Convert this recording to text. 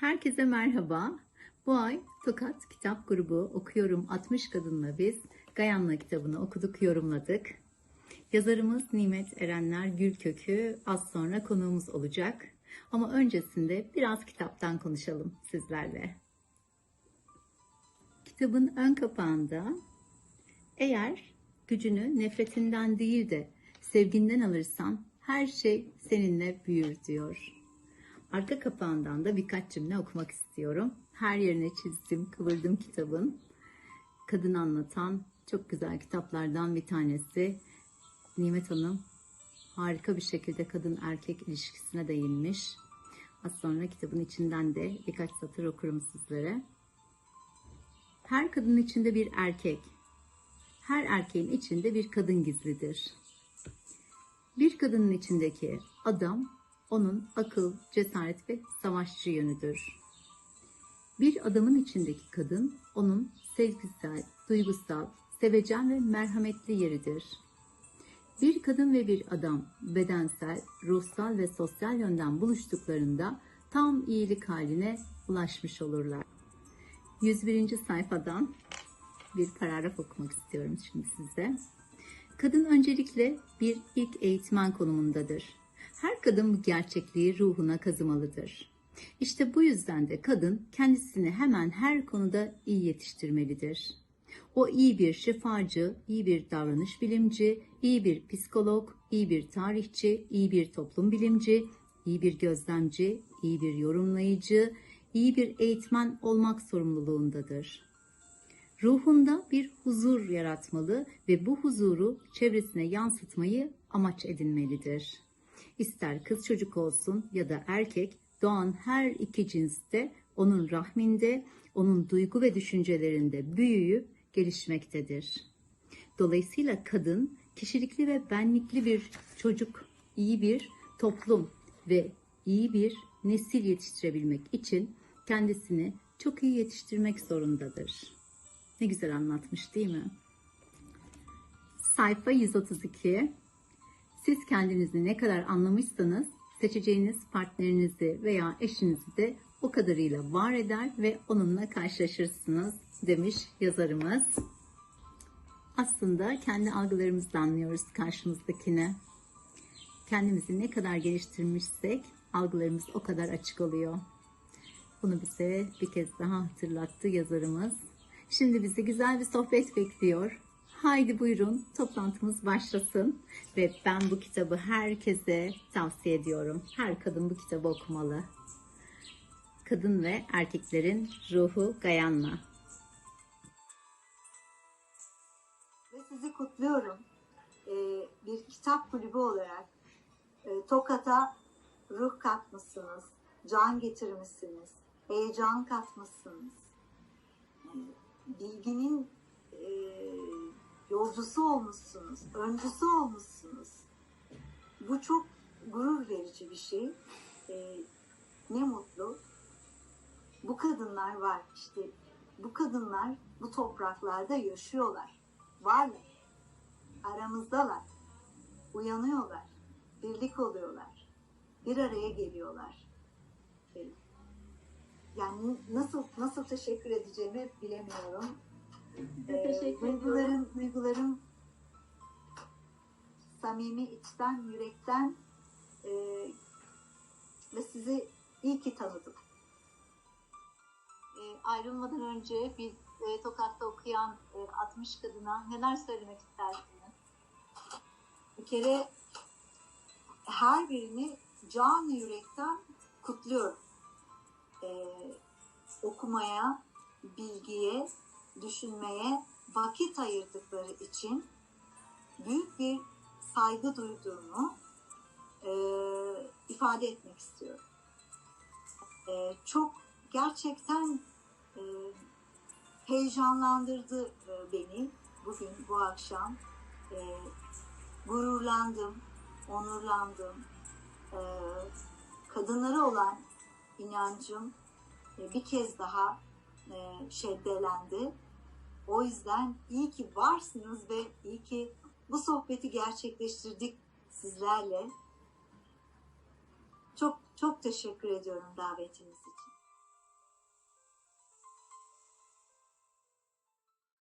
Herkese merhaba. Bu ay Tokat Kitap Grubu Okuyorum 60 Kadınla Biz Gayanla kitabını okuduk, yorumladık. Yazarımız Nimet Erenler Gülkökü az sonra konuğumuz olacak. Ama öncesinde biraz kitaptan konuşalım sizlerle. Kitabın ön kapağında eğer gücünü nefretinden değil de sevginden alırsan her şey seninle büyür diyor. Arka kapağından da birkaç cümle okumak istiyorum. Her yerine çizdim, kıvırdım kitabın. Kadın anlatan çok güzel kitaplardan bir tanesi. Nimet Hanım harika bir şekilde kadın erkek ilişkisine değinmiş. Az sonra kitabın içinden de birkaç satır okurum sizlere. Her kadının içinde bir erkek, her erkeğin içinde bir kadın gizlidir. Bir kadının içindeki adam onun akıl, cesaret ve savaşçı yönüdür. Bir adamın içindeki kadın onun sezgisel, duygusal, sevecen ve merhametli yeridir. Bir kadın ve bir adam bedensel, ruhsal ve sosyal yönden buluştuklarında tam iyilik haline ulaşmış olurlar. 101. sayfadan bir paragraf okumak istiyorum şimdi size. Kadın öncelikle bir ilk eğitmen konumundadır. Her kadın bu gerçekliği ruhuna kazımalıdır. İşte bu yüzden de kadın kendisini hemen her konuda iyi yetiştirmelidir. O iyi bir şifacı, iyi bir davranış bilimci, iyi bir psikolog, iyi bir tarihçi, iyi bir toplum bilimci, iyi bir gözlemci, iyi bir yorumlayıcı, iyi bir eğitmen olmak sorumluluğundadır. Ruhunda bir huzur yaratmalı ve bu huzuru çevresine yansıtmayı amaç edinmelidir. İster kız çocuk olsun ya da erkek doğan her iki cinste onun rahminde, onun duygu ve düşüncelerinde büyüyüp gelişmektedir. Dolayısıyla kadın kişilikli ve benlikli bir çocuk, iyi bir toplum ve iyi bir nesil yetiştirebilmek için kendisini çok iyi yetiştirmek zorundadır. Ne güzel anlatmış değil mi? Sayfa 132. Siz kendinizi ne kadar anlamışsanız seçeceğiniz partnerinizi veya eşinizi de o kadarıyla var eder ve onunla karşılaşırsınız demiş yazarımız. Aslında kendi algılarımızla anlıyoruz karşımızdakini. Kendimizi ne kadar geliştirmişsek algılarımız o kadar açık oluyor. Bunu bize bir kez daha hatırlattı yazarımız. Şimdi bizi güzel bir sohbet bekliyor. Haydi buyurun toplantımız başlasın ve ben bu kitabı herkese tavsiye ediyorum. Her kadın bu kitabı okumalı. Kadın ve erkeklerin ruhu Gayanla. Ve sizi kutluyorum. Ee, bir kitap kulübü olarak e, Tokat'a ruh katmışsınız, can getirmişsiniz, heyecan katmışsınız. Ee, Bilginin yolcusu olmuşsunuz, öncüsü olmuşsunuz. Bu çok gurur verici bir şey. Ee, ne mutlu. Bu kadınlar var işte. Bu kadınlar bu topraklarda yaşıyorlar. Varlar. Aramızdalar. Uyanıyorlar. Birlik oluyorlar. Bir araya geliyorlar. Ee, Yani nasıl nasıl teşekkür edeceğimi bilemiyorum. Size teşekkür ediyorum. duygularım, duygularım samimi içten, yürekten e, ve sizi iyi ki tanıdım. E, ayrılmadan önce biz e, Tokat'ta okuyan e, 60 kadına neler söylemek istersiniz? Bir kere her birini can yürekten kutluyorum. E, okumaya, bilgiye, düşünmeye vakit ayırdıkları için büyük bir saygı duyduğumu e, ifade etmek istiyorum. E, çok gerçekten e, heyecanlandırdı e, beni bugün bu akşam. E, gururlandım, onurlandım. E, kadınlara olan inancım e, bir kez daha e, şeddelendi. O yüzden iyi ki varsınız ve iyi ki bu sohbeti gerçekleştirdik sizlerle. Çok çok teşekkür ediyorum davetiniz için.